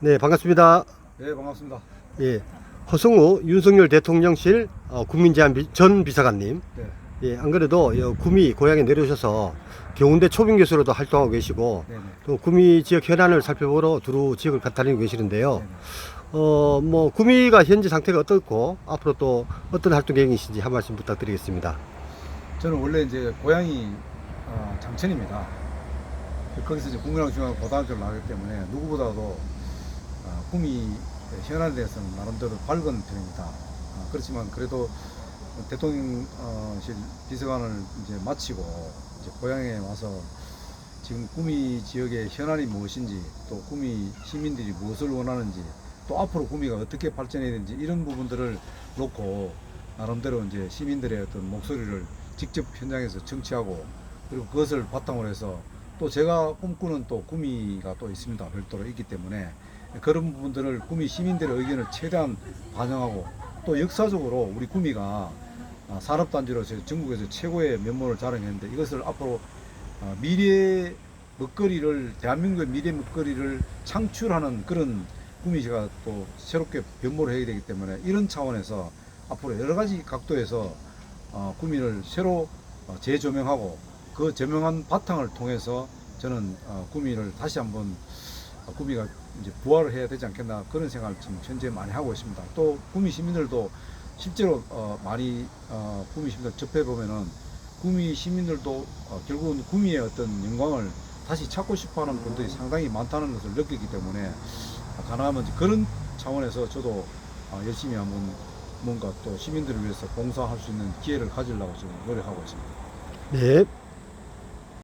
네, 반갑습니다. 네 반갑습니다. 예, 허승우 윤석열 대통령실 어, 국민제안 비- 전 비서관님. 네. 예, 안 그래도 여 구미 고향에 내려오셔서 경운대 초빙 교수로도 활동하고 계시고 네네. 또 구미 지역 현안을 살펴보러 두루 지역을 다니고 계시는데요. 네네. 어, 뭐 구미가 현재 상태가 어떻고 앞으로 또 어떤 활동 계획이신지 한 말씀 부탁드리겠습니다. 저는 원래 이제 고향이 어, 장천입니다. 거기서 이제 국민학 중앙 고등학교를 나왔기 때문에 누구보다도 어, 꿈이 현안에 대해서는 나름대로 밝은 편입니다. 어, 그렇지만 그래도 대통령실 비서관을 이제 마치고 이제 고향에 와서 지금 구미 지역의 현안이 무엇인지 또 구미 시민들이 무엇을 원하는지 또 앞으로 구미가 어떻게 발전해야 되는지 이런 부분들을 놓고 나름대로 이제 시민들의 어떤 목소리를 직접 현장에서 청취하고 그리고 그것을 바탕으로 해서 또 제가 꿈꾸는 또 구미가 또 있습니다. 별도로 있기 때문에 그런 부분들을 구미 시민들의 의견을 최대한 반영하고 또 역사적으로 우리 구미가 아, 산업단지로서 전국에서 최고의 면모를 자랑했는데 이것을 앞으로 아, 미래 먹거리를 대한민국의 미래 먹거리를 창출하는 그런 구미시가 또 새롭게 변모를 해야 되기 때문에 이런 차원에서 앞으로 여러 가지 각도에서 어, 구미를 새로 어, 재조명하고 그 조명한 바탕을 통해서 저는 어, 구미를 다시 한번 어, 구미가 이제 부활을 해야 되지 않겠나 그런 생각을 지금 현재 많이 하고 있습니다. 또 구미 시민들도 실제로 어, 많이 어, 구미 시민들 접해 보면은 구미 시민들도 어, 결국은 구미의 어떤 영광을 다시 찾고 싶어하는 분들이 상당히 많다는 것을 느끼기 때문에 어, 가능하면 그런 차원에서 저도 어, 열심히 한번 뭔가 또 시민들을 위해서 봉사할 수 있는 기회를 가지려고 지금 노력하고 있습니다. 네,